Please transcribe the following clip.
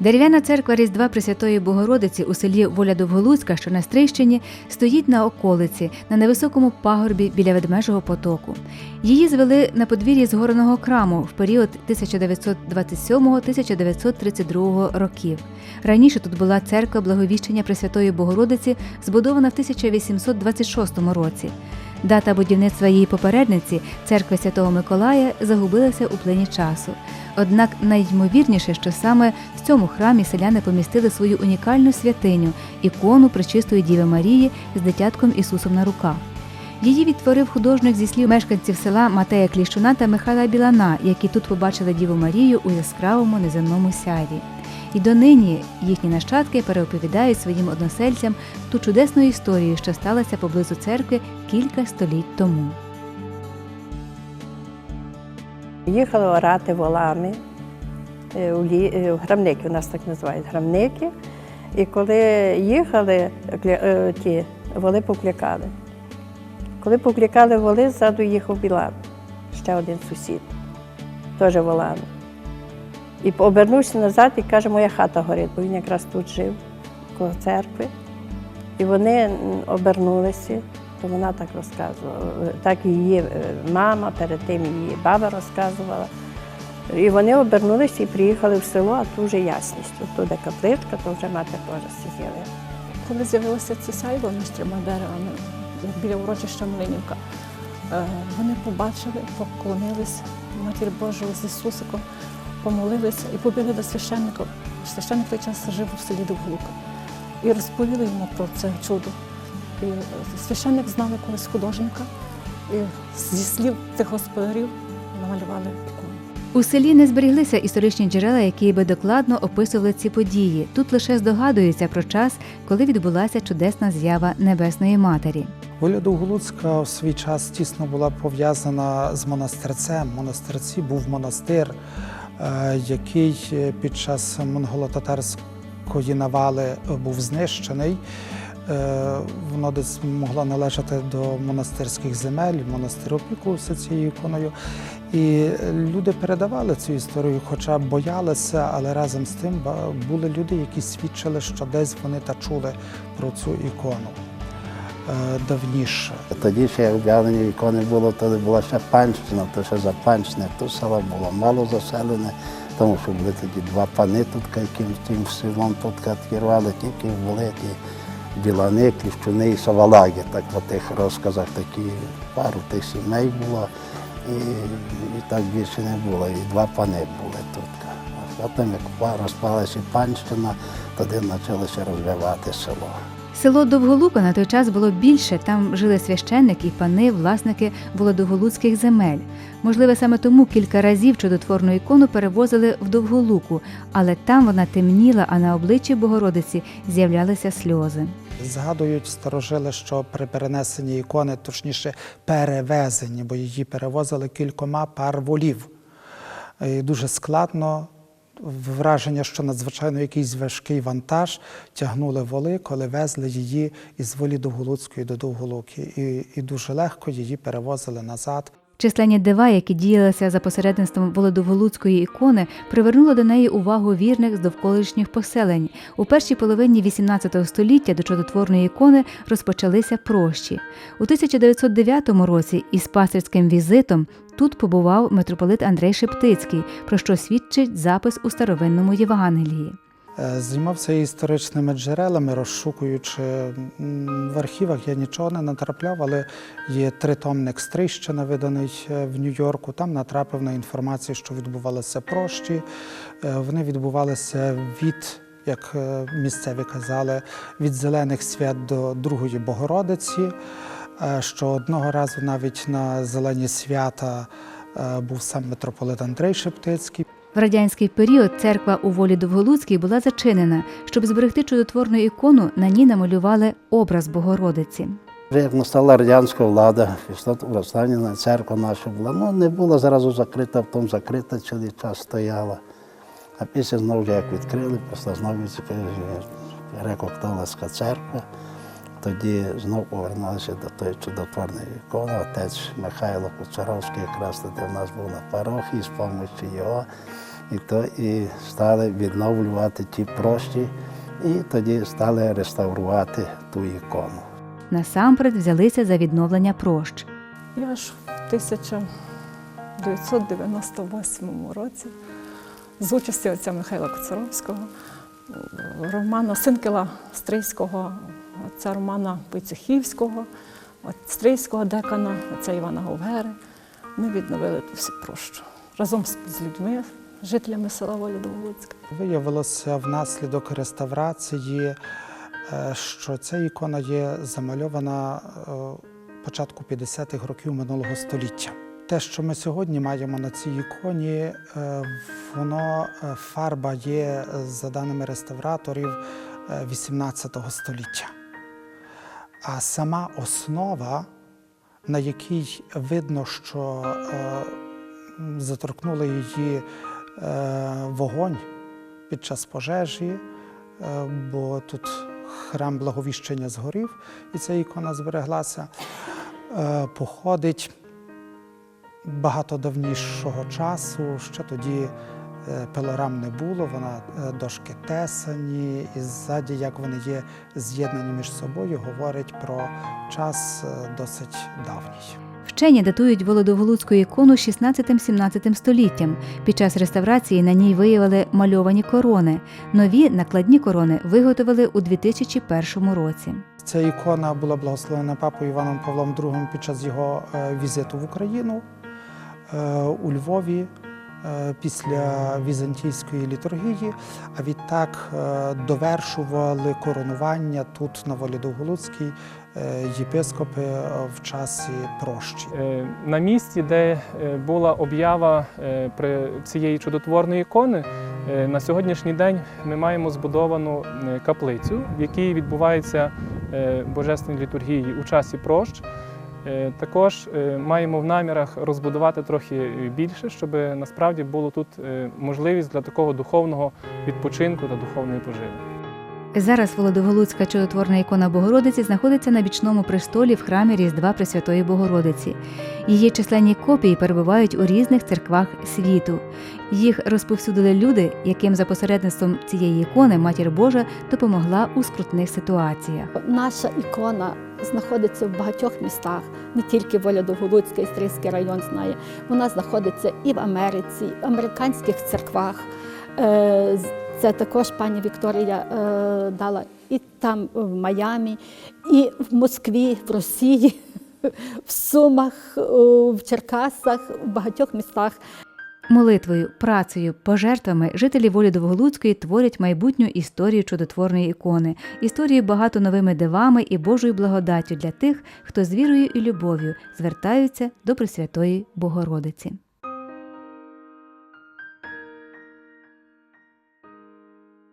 Дерев'яна церква Різдва Пресвятої Богородиці у селі Воля Довголуцька, що на Стрийщині, стоїть на околиці на невисокому пагорбі біля ведмежого потоку. Її звели на подвір'ї згореного храму в період 1927-1932 років. Раніше тут була церква Благовіщення Пресвятої Богородиці, збудована в 1826 році. Дата будівництва її попередниці, церкви Святого Миколая, загубилася у плині часу. Однак найймовірніше, що саме в цьому храмі селяни помістили свою унікальну святиню ікону Пречистої Діви Марії з дитятком Ісусом на руках. Її відтворив художник зі слів мешканців села Матея Кліщуна та Михайла Білана, які тут побачили Діву Марію у яскравому неземному сяйві. І донині їхні нащадки переоповідають своїм односельцям ту чудесну історію, що сталася поблизу церкви кілька століть тому. Їхали орати волами е, е, в грамники, у нас так називають грамники. І коли їхали, е, ті воли покликали. Коли покликали воли, ззаду їхав Білан, ще один сусід, теж волами. І обернувся назад і каже, моя хата горить, бо він якраз тут жив, коло церкви. І вони обернулися, то вона так розказувала. Так її е, мама, перед тим її баба розказувала. І вони обернулися і приїхали в село, а тут вже ясність. Тут туди капличка, то вже мати теж сиділа. Коли з'явилося це сайво між трьома деревами біля урочища Млинівка, е, вони побачили, поклонились Матір Божої з Ісусиком, помолилися і побігли до священника. Священник той час жив у селі Довголука. І розповіли йому про це чудо. І священник знав якогось художника, і зі слів тих господарів намалювали ікону. У селі не зберіглися історичні джерела, які би докладно описували ці події. Тут лише здогадуються про час, коли відбулася чудесна з'ява Небесної Матері. Воля Довголуцька в свій час тісно була пов'язана з монастирцем. Монастирці був монастир, е, який е, під час монголо-татарської навали був знищений. Е, Воно десь могло належати до монастирських земель, монастир опікувався цією іконою. І люди передавали цю історію, хоча боялися, але разом з тим були люди, які свідчили, що десь вони та чули про цю ікону е, давніше. Тоді ще як ікони було, то була ще панщина, то ще за панщини. Тут село було мало заселене, тому що були тоді два пани тут, яким тим селом тут керували, тільки були ті білани, кліщуни і савалаги. Так по тих розказах такі пару тих сімей було, і, і так більше не було. І два пани були тут. А потім, як розпалася панщина, тоді почалося розвивати село. Село Довголука на той час було більше. Там жили священники і пани, власники володоголуцьких земель. Можливо, саме тому кілька разів чудотворну ікону перевозили в Довголуку, але там вона темніла, а на обличчі Богородиці з'являлися сльози. Згадують старожили, що при перенесенні ікони, точніше перевезенні, бо її перевозили кількома пар волів. І дуже складно. Враження, що надзвичайно якийсь важкий вантаж тягнули воли, коли везли її із волі Довголуцької до Довголуки. І, і дуже легко її перевозили назад. Численні дива, які діялися за посередництвом Володовголуцької ікони, привернули до неї увагу вірних з довколишніх поселень. У першій половині XVIII століття до чудотворної ікони розпочалися прощі. У 1909 році із пастирським візитом тут побував митрополит Андрей Шептицький, про що свідчить запис у старовинному Євангелії. Е, Займався історичними джерелами, розшукуючи в архівах. Я нічого не натрапляв, але є тритомник Стрийщина, виданий е, в Нью-Йорку. Там натрапив на інформацію, що відбувалися прощі. Е, Вони відбувалися від, як місцеві казали, від зелених свят до Другої Богородиці. Що одного разу навіть на зелені свята був сам митрополит Андрей Шептицький. В радянський період церква у волі Довголуцькій була зачинена. Щоб зберегти чудотворну ікону, на ній намалювали образ Богородиці. Як настала радянська влада, Останнє церква наша була. Ну, не була зразу закрита, потім закрита цілий час стояла. А після знову як відкрили, після знову греко-католицька церква. Тоді знову повернулися до тої чудотворної ікони. Отець Михайло Куцаровський якраз тоді в нас був на парохії з допомогою його. І то і стали відновлювати ті прощі, і тоді стали реставрувати ту ікону. Насамперед взялися за відновлення прощ. Я ж в 1998 році з участі отця Михайла Коцаровського, Романа Синкела Стрийського, отця Романа Пойцехівського, от Стрийського декана, отця Івана Говгери, ми відновили ту всю прощу разом з людьми, жителями села Володоволоцька. Виявилося внаслідок реставрації, е, що ця ікона є замальована е, початку 50-х років минулого століття. Те, що ми сьогодні маємо на цій іконі, е, воно фарба є, за даними реставраторів, е, 18 століття. А сама основа, на якій видно, що е, заторкнули її е, вогонь під час пожежі, е, бо тут храм Благовіщення згорів, і ця ікона збереглася, е, походить багато давнішого часу. Ще тоді пилорам не було, вона е, дошки тесані, і ззаді, як вони є з'єднані між собою, говорить про час е, досить давній. Вчені датують Володоголуцьку ікону 16-17 століттям. Під час реставрації на ній виявили мальовані корони. Нові накладні корони виготовили у 2001 році. Ця ікона була благословена папою Іваном Павлом II під час його е, візиту в Україну е, у Львові е, після візантійської літургії. А відтак е, довершували коронування тут на волі Довголуцькій е, єпископи е, в часі прощі. Е, На місці, де е, була об'ява е, цієї чудотворної ікони, е, на сьогоднішній день ми маємо збудовану е, каплицю, в якій відбуваються е, божественні літургії у часі прощ. Е, Також е, маємо в намірах розбудувати трохи більше, щоб насправді було тут е, можливість для такого духовного відпочинку та духовної поживи. Зараз Володоголуцька чудотворна ікона Богородиці знаходиться на бічному престолі в храмі Різдва Пресвятої Богородиці. Її численні копії перебувають у різних церквах світу. Їх розповсюдили люди, яким за посередництвом цієї ікони Матір Божа допомогла у скрутних ситуаціях. Наша ікона знаходиться в багатьох містах, не тільки Володоголуцька і Стрийський район знає. Вона знаходиться і в Америці, в американських церквах. Е, Це також пані Вікторія е, дала і там в Майамі, і в Москві, в Росії, в Сумах, в Черкасах, в багатьох містах. Молитвою, працею, пожертвами жителі волі Довголуцької творять майбутню історію чудотворної ікони, історію багато новими дивами і Божою благодаттю для тих, хто з вірою і любов'ю звертаються до Пресвятої Богородиці.